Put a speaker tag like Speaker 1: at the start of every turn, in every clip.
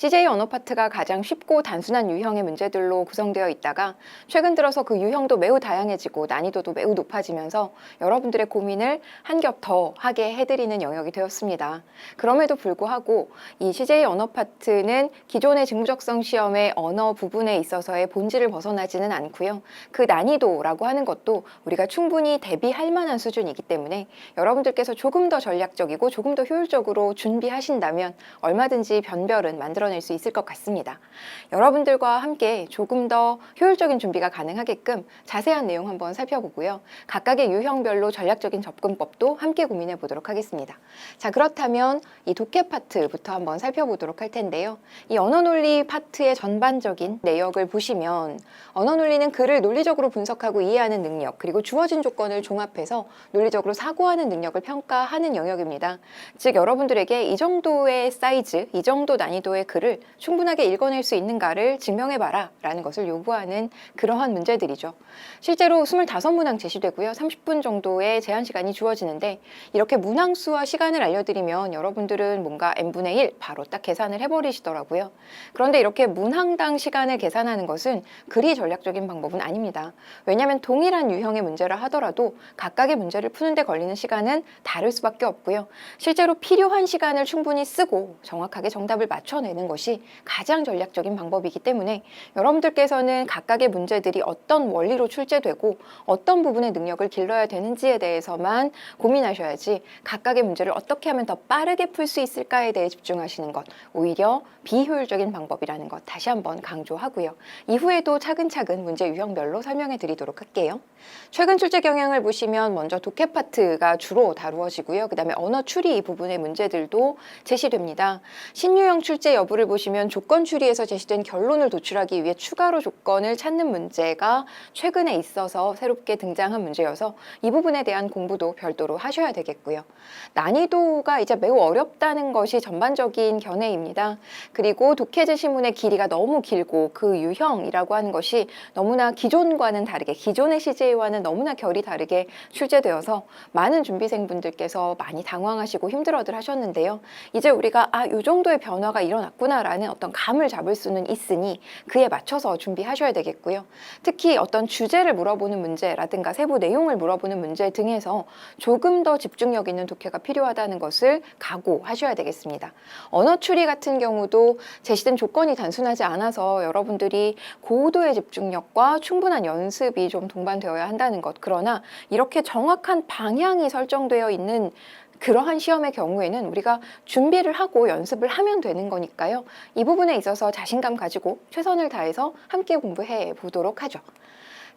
Speaker 1: CJ 언어 파트가 가장 쉽고 단순한 유형의 문제들로 구성되어 있다가 최근 들어서 그 유형도 매우 다양해지고 난이도도 매우 높아지면서 여러분들의 고민을 한 겹 더 하게 해드리는 영역이 되었습니다. 그럼에도 불구하고 이 CJ 언어 파트는 기존의 직무적성 시험의 언어 부분에 있어서의 본질을 벗어나지는 않고요. 그 난이도라고 하는 것도 우리가 충분히 대비할 만한 수준이기 때문에 여러분들께서 조금 더 전략적이고 조금 더 효율적으로 준비하신다면 얼마든지 변별은 만들어 낼 수 있을 것 같습니다. 여러분들과 함께 조금 더 효율적인 준비가 가능하게끔 자세한 내용 한번 살펴보고요. 각각의 유형별로 전략적인 접근법도 함께 고민해 보도록 하겠습니다. 자, 그렇다면 이 독해 파트부터 한번 살펴보도록 할 텐데요. 이 언어 논리 파트의 전반적인 내역을 보시면 언어 논리는 글을 논리적으로 분석하고 이해하는 능력, 그리고 주어진 조건을 종합해서 논리적으로 사고하는 능력을 평가하는 영역입니다. 즉, 여러분들에게 이 정도의 사이즈, 이 정도 난이도의 글을 충분하게 읽어낼 수 있는가를 증명해봐라 라는 것을 요구하는 그러한 문제들이죠. 실제로 25문항 제시되고요. 30분 정도의 제한 시간이 주어지는데 이렇게 문항수와 시간을 알려드리면 여러분들은 뭔가 n분의 1 바로 딱 계산을 해버리시더라고요. 그런데 이렇게 문항당 시간을 계산하는 것은 그리 전략적인 방법은 아닙니다. 왜냐하면 동일한 유형의 문제를 하더라도 각각의 문제를 푸는데 걸리는 시간은 다를 수밖에 없고요. 실제로 필요한 시간을 충분히 쓰고 정확하게 정답을 맞춰내는 것이 가장 전략적인 방법이기 때문에 여러분들께서는 각각의 문제들이 어떤 원리로 출제되고 어떤 부분의 능력을 길러야 되는지에 대해서만 고민하셔야지 각각의 문제를 어떻게 하면 더 빠르게 풀 수 있을까에 대해 집중하시는 것 오히려 비효율적인 방법이라는 것 다시 한번 강조하고요. 이후에도 차근차근 문제 유형별로 설명해 드리도록 할게요. 최근 출제 경향을 보시면 먼저 독해 파트가 주로 다루어지고요. 그 다음에 언어 추리 이 부분의 문제들도 제시됩니다. 신유형 출제 여부 를 보시면 조건 추리에서 제시된 결론을 도출하기 위해 추가로 조건을 찾는 문제가 최근에 있어서 새롭게 등장한 문제여서 이 부분에 대한 공부도 별도로 하셔야 되겠고요. 난이도가 이제 매우 어렵다는 것이 전반적인 견해입니다. 그리고 독해제 시문의 길이가 너무 길고 그 유형이라고 하는 것이 너무나 기존과는 다르게 기존의 CJ와는 너무나 결이 다르게 출제되어서 많은 준비생분들께서 많이 당황하시고 힘들어들 하셨는데요. 이제 우리가 아, 요 정도의 변화가 일어났 구나라는 어떤 감을 잡을 수는 있으니 그에 맞춰서 준비하셔야 되겠고요. 특히 어떤 주제를 물어보는 문제라든가 세부 내용을 물어보는 문제 등에서 조금 더 집중력 있는 독해가 필요하다는 것을 각오하셔야 되겠습니다. 언어 추리 같은 경우도 제시된 조건이 단순하지 않아서 여러분들이 고도의 집중력과 충분한 연습이 좀 동반되어야 한다는 것. 그러나 이렇게 정확한 방향이 설정되어 있는 그러한 시험의 경우에는 우리가 준비를 하고 연습을 하면 되는 거니까요. 이 부분에 있어서 자신감 가지고 최선을 다해서 함께 공부해 보도록 하죠.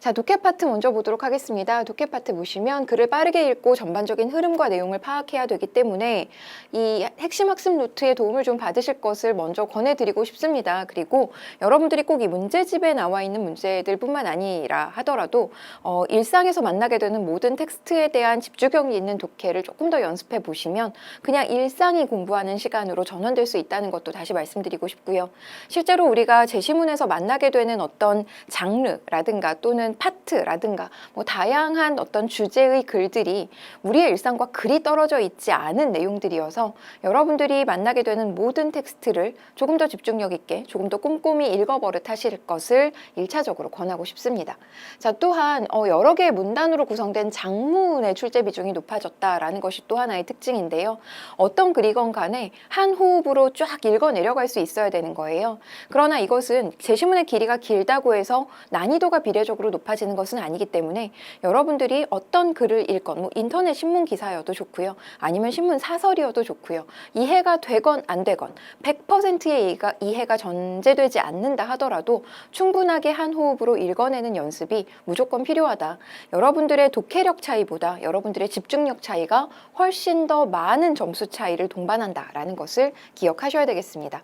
Speaker 1: 자, 독해 파트 먼저 보도록 하겠습니다. 독해 파트 보시면 글을 빠르게 읽고 전반적인 흐름과 내용을 파악해야 되기 때문에 이 핵심 학습 노트에 도움을 좀 받으실 것을 먼저 권해드리고 싶습니다. 그리고 여러분들이 꼭 이 문제집에 나와 있는 문제들뿐만 아니라 하더라도 어, 일상에서 만나게 되는 모든 텍스트에 대한 집중력이 있는 독해를 조금 더 연습해 보시면 그냥 일상이 공부하는 시간으로 전환될 수 있다는 것도 다시 말씀드리고 싶고요. 실제로 우리가 제시문에서 만나게 되는 어떤 장르라든가 또는 파트라든가 뭐 다양한 어떤 주제의 글들이 우리의 일상과 그리 떨어져 있지 않은 내용들이어서 여러분들이 만나게 되는 모든 텍스트를 조금 더 집중력 있게 조금 더 꼼꼼히 읽어버릇 하실 것을 일차적으로 권하고 싶습니다. 자, 또한 어, 여러 개의 문단으로 구성된 장문의 출제 비중이 높아졌다라는 것이 또 하나의 특징인데요. 어떤 글이건 간에 한 호흡으로 쫙 읽어 내려갈 수 있어야 되는 거예요. 그러나 이것은 제시문의 길이가 길다고 해서 난이도가 비례적으로 높아지는 것은 아니기 때문에 여러분들이 어떤 글을 읽건 뭐 인터넷 신문 기사여도 좋고요. 아니면 신문 사설이어도 좋고요. 이해가 되건 안 되건 100%의 이해가, 이해가 전제되지 않는다 하더라도 충분하게 한 호흡으로 읽어내는 연습이 무조건 필요하다. 여러분들의 독해력 차이보다 여러분들의 집중력 차이가 훨씬 더 많은 점수 차이를 동반한다라는 것을 기억하셔야 되겠습니다.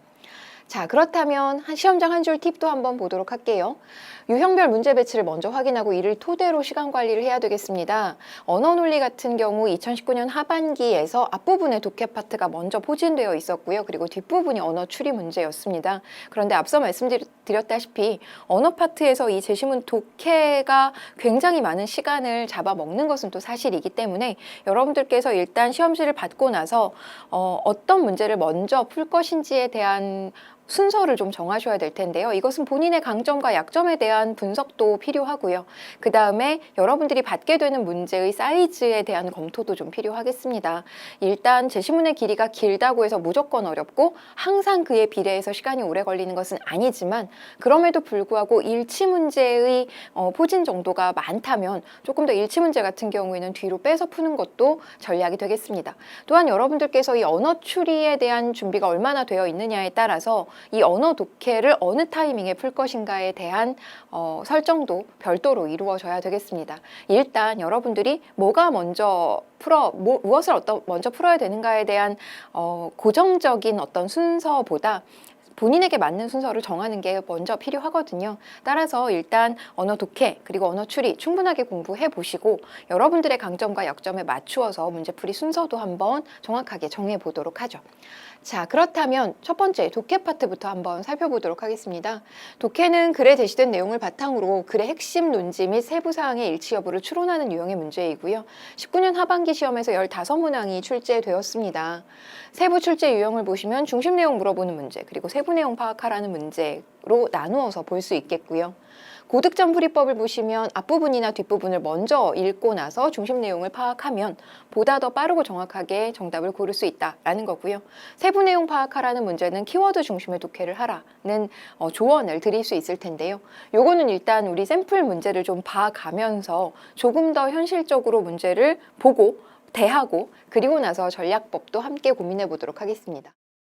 Speaker 1: 자, 그렇다면 한 시험장 한 줄 팁도 한번 보도록 할게요. 유형별 문제 배치를 먼저 확인하고 이를 토대로 시간 관리를 해야 되겠습니다. 언어 논리 같은 경우 2019년 하반기에서 앞부분에 독해 파트가 먼저 포진되어 있었고요. 그리고 뒷부분이 언어 추리 문제였습니다. 그런데 앞서 말씀드렸다시피 언어 파트에서 이 제시문 독해가 굉장히 많은 시간을 잡아먹는 것은 또 사실이기 때문에 여러분들께서 일단 시험지를 받고 나서 어, 어떤 문제를 먼저 풀 것인지에 대한 순서를 좀 정하셔야 될 텐데요. 이것은 본인의 강점과 약점에 대한 분석도 필요하고요. 그 다음에 여러분들이 받게 되는 문제의 사이즈에 대한 검토도 좀 필요하겠습니다. 일단 제시문의 길이가 길다고 해서 무조건 어렵고 항상 그에 비례해서 시간이 오래 걸리는 것은 아니지만 그럼에도 불구하고 일치 문제의 어, 포진 정도가 많다면 조금 더 일치 문제 같은 경우에는 뒤로 빼서 푸는 것도 전략이 되겠습니다. 또한 여러분들께서 이 언어 추리에 대한 준비가 얼마나 되어 있느냐에 따라서 이 언어 독해를 어느 타이밍에 풀 것인가에 대한 어, 설정도 별도로 이루어져야 되겠습니다. 일단 여러분들이 뭐가 먼저 풀어 뭐, 무엇을 어떤 먼저 풀어야 되는가에 대한 어, 고정적인 어떤 순서보다 본인에게 맞는 순서를 정하는 게 먼저 필요하거든요. 따라서 일단 언어 독해 그리고 언어 추리 충분하게 공부해 보시고 여러분들의 강점과 약점에 맞추어서 문제풀이 순서도 한번 정확하게 정해 보도록 하죠. 자, 그렇다면 첫 번째 독해 파트부터 한번 살펴보도록 하겠습니다. 독해는 글에 제시된 내용을 바탕으로 글의 핵심 논지 및 세부 사항의 일치 여부를 추론하는 유형의 문제이고요. 19년 하반기 시험에서 15문항이 출제되었습니다. 세부 출제 유형을 보시면 중심 내용 물어보는 문제, 그리고 세부 내용 파악하라는 문제로 나누어서 볼 수 있겠고요. 고득점 풀이법을 보시면 앞부분이나 뒷부분을 먼저 읽고 나서 중심 내용을 파악하면 보다 더 빠르고 정확하게 정답을 고를 수 있다라는 거고요. 세부 내용 파악하라는 문제는 키워드 중심의 독해를 하라는 어, 조언을 드릴 수 있을 텐데요. 요거는 일단 우리 샘플 문제를 좀 봐가면서 조금 더 현실적으로 문제를 보고 대하고 그리고 나서 전략법도 함께 고민해 보도록 하겠습니다.